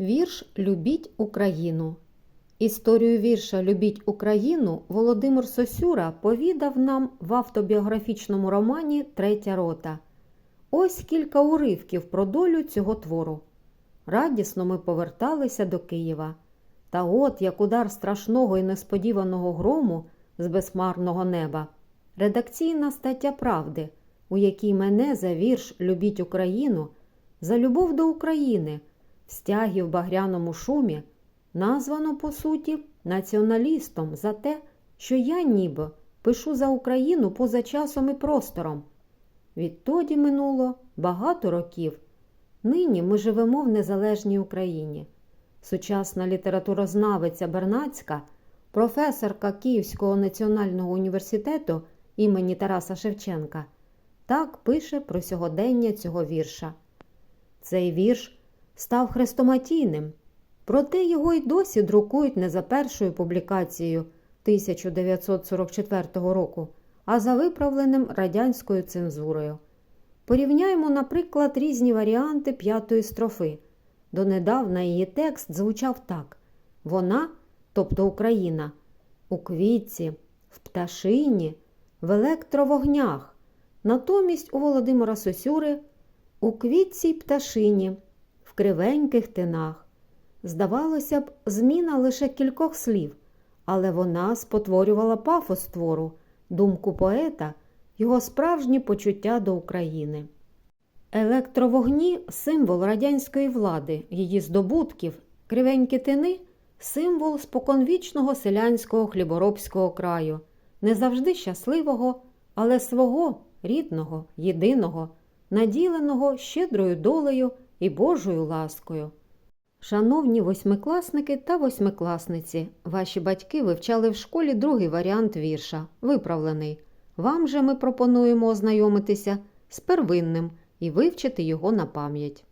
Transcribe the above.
Вірш Любіть Україну. Історію вірша Любіть Україну Володимир Сосюра повідав нам в автобіографічному романі Третя рота. Ось кілька уривків про долю цього твору. Радісно ми поверталися до Києва. Та от, як удар страшного і несподіваного грому з безмарного неба, редакційна стаття правди, у якій мене за вірш Любіть Україну, за любов до України, в стягі в багряному шумі, названо по суті націоналістом за те, що я ніби пишу за Україну поза часом і простором. Відтоді минуло багато років. Нині ми живемо в незалежній Україні. Сучасна літературознавиця Бернацька, професорка Київського національного університету імені Тараса Шевченка, так пише про сьогодення цього вірша. Цей вірш став хрестоматійним, проте його й досі друкують не за першою публікацією 1944 року, а за виправленим радянською цензурою. Порівняємо, наприклад, різні варіанти п'ятої строфи. Донедавна її текст звучав так: вона, тобто Україна, у квітці, в пташині, в електровогнях. Натомість у Володимира Сосюри у квітці й пташині, кривеньких тинах. Здавалося б, зміна лише кількох слів, але вона спотворювала пафос твору, думку поета, його справжні почуття до України. Електровогні символ радянської влади, її здобутків, кривенькі тини символ споконвічного селянського хліборобського краю, не завжди щасливого, але свого рідного, єдиного, наділеного щедрою долею і Божою ласкою. Шановні восьмикласники та восьмикласниці, ваші батьки вивчали в школі другий варіант вірша, виправлений. Вам же ми пропонуємо ознайомитися з первинним і вивчити його на пам'ять.